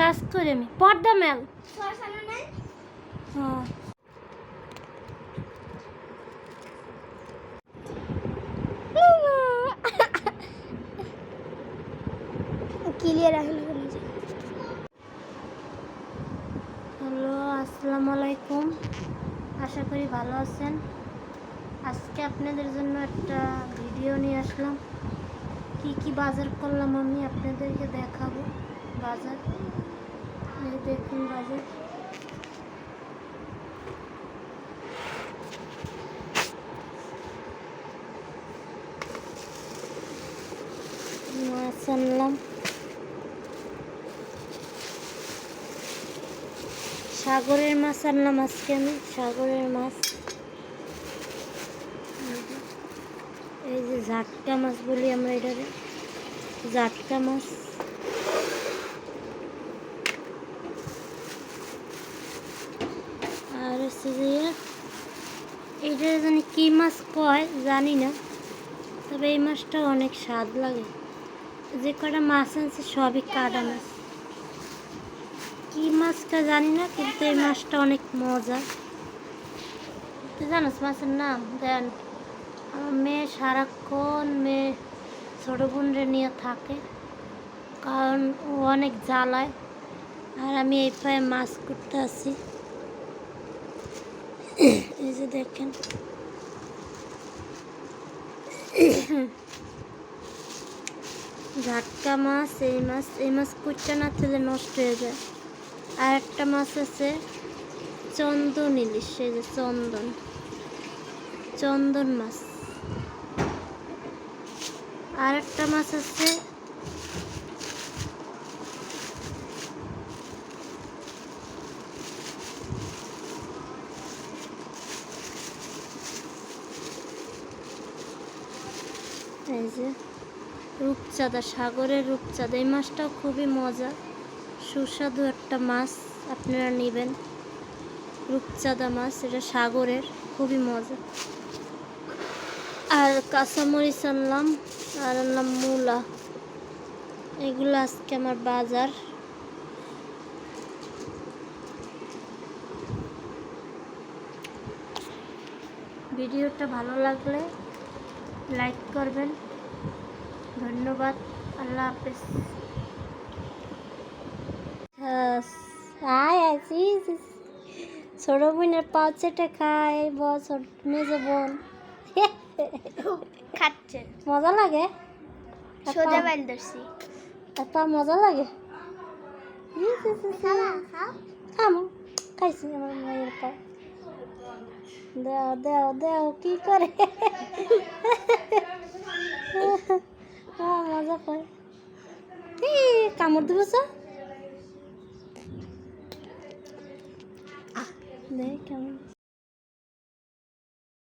কাজ করে আমি পর্দা মেল। হ্যাঁ। ক্লিয়ার হ্যালো আসসালামু আলাইকুম। আশা করি ভালো আছেন। আজকে আপনাদের জন্য একটা ভিডিও নিয়ে আসলাম। কি কি বাজার করলাম আমি আপনাদেরকে দেখাবো। বাজার। দেখুন বাজার। মাছ আনলাম। সাগরের মাছ আনলাম আজকে আমি, সাগরের মাছ। এই যে ঝাটকা মাছ বলি আমরা এটারে ঝাটকা মাছ আর হচ্ছে যে এইটা জানি কী মাছ কয়, জানি না। তবে এই মাছটা অনেক স্বাদ লাগে। যে কটা মাছ আনছে সবই কাটা মাছ। কী মাছটা জানি না, কিন্তু এই মাছটা অনেক মজা। তুই জানিস মাছের নাম, দেন। আমার মেয়ে সারাক্ষণ মেয়ে, ছোটো বোনরে নিয়ে থাকে। কারণ ও অনেক জ্বালায়। আর আমি এই পায়ে মাছ করতে আসি। যে দেখেন। ঝাটকা মাছ, এই মাছ এই মাছ কুচটা না তুলে নষ্ট হয়ে যায়। আর একটা মাছ আছে চন্দন ইলিশ, এই যে চন্দন। চন্দন মাছ। আর একটা মাছ আছে এই যে, রূপচাঁদা, সাগরের রূপচাঁদা, এই মাছটাও খুবই মজা। সুস্বাদু একটা মাছ আপনারা নেবেন। রূপচাঁদা মাছ, এটা সাগরের, খুবই মজা। আর কাঁচামরিচ আনলাম, আর আনলাম মূলা। এগুলো আজকে আমার বাজার। ভিডিওটা ভালো লাগলে লাইক করবেন। ধন্যবাদ। আল্লাহ হাফেজ। আয় আছিস ছোট বোনের পাঁচটা খায় বল ছোট মেজো বোন। খাচ্ছে। মজা লাগে? সোজা বাইল ধরছি আপা মজা লাগে? খামো। খাইছি আমার মায়ের পা। দেও দেও দেও কি করে? মজা করে। কামড় দিব দেখ কেমন।